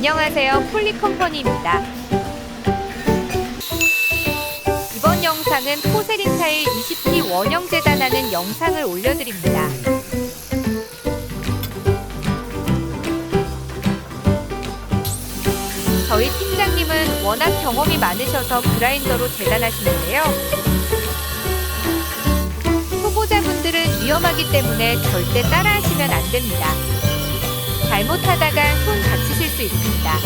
안녕하세요 폴리컴퍼니입니다. 이번 영상은 포세린 타일 20T 원형 재단하는 영상을 올려드립니다. 저희 팀장님은 워낙 경험이 많으셔서 그라인더로 재단하시는데요. 초보자분들은 위험하기 때문에 절대 따라하시면 안 됩니다. 잘못하다간 손 다치실 수 있습니다.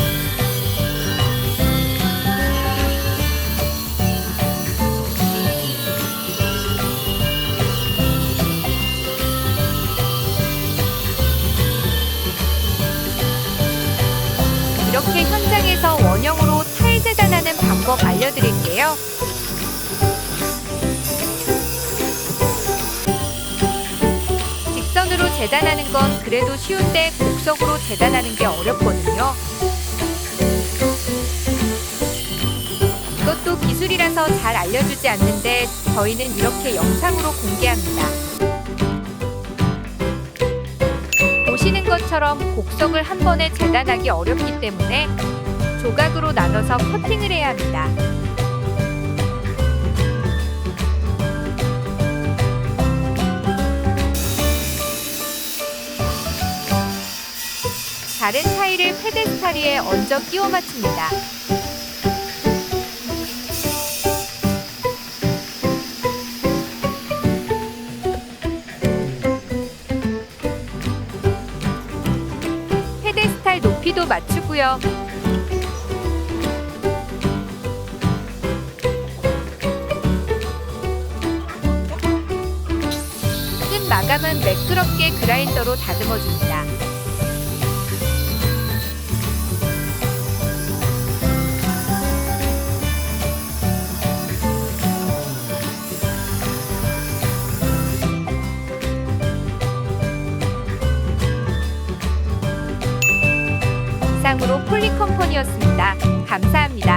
이렇게 현장에서 원형으로 타일 재단하는 방법 알려드릴게요. 재단하는 건 그래도 쉬운데 곡석으로 재단하는 게 어렵거든요. 이것도 기술이라서 잘 알려주지 않는데 저희는 이렇게 영상으로 공개합니다. 보시는 것처럼 곡석을 한 번에 재단하기 어렵기 때문에 조각으로 나눠서 커팅을 해야 합니다. 다른 타일을 페데스탈 위에 얹어 끼워 맞춥니다. 페데스탈 높이도 맞추고요. 끝 마감은 매끄럽게 그라인더로 다듬어 줍니다. 이상으로 폴리컴퍼니였습니다. 감사합니다.